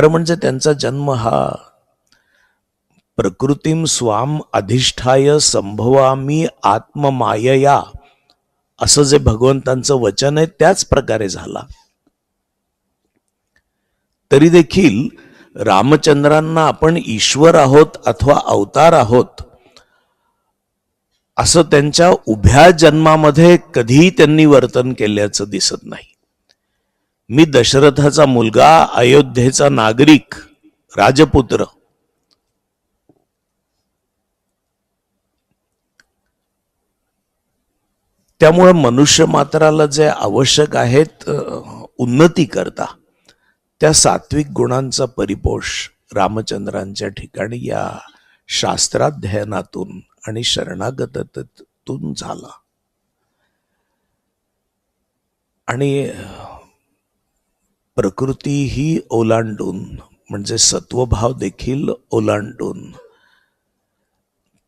खरं म्हणजे त्यांचा जन्म हा प्रकृतीम स्वाम अधिष्ठाय संभवामी आत्ममायया असं जे भगवंतांचं वचन आहे त्याच प्रकारे झाला. तरी देखील रामचंद्रांना आपण ईश्वर आहोत अथवा अवतार आहोत असं त्यांच्या उभ्या जन्मामध्ये कधीही त्यांनी वर्तन केल्याचं दिसत नाही. मी दशरथाचा मुलगा अयोध्येचा नागरिक राजपुत्र. त्यामुळे मनुष्य मात्राला जे आवश्यक आहेत उन्नती करता त्या सात्विक गुणांचा परिपोष रामचंद्रांच्या ठिकाणी या शास्त्राध्ययनातून आणि शरणागततून झाला. आणि प्रकृती ही ओलांडून म्हणजे सत्वभाव देखील ओलांडून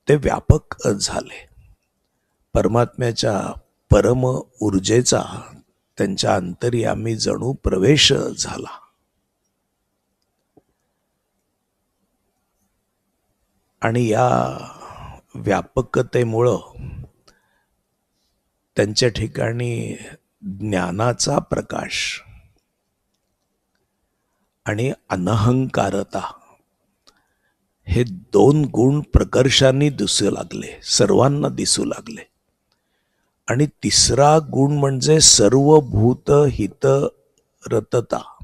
ते व्यापक झाले. परमात्म्याच्या परम ऊर्जेचा त्यांच्या अंतर्यामी जणू प्रवेश झाला. आणि या व्यापकतेमुळं त्यांच्या ठिकाणी ज्ञानाचा प्रकाश आणि अनहंकारता. हे दोन गुण प्रकर्षाने दिसू लागले सर्वांना दिसू लागले. आणि तिसरा गुण म्हणजे सर्व भूत हित रतता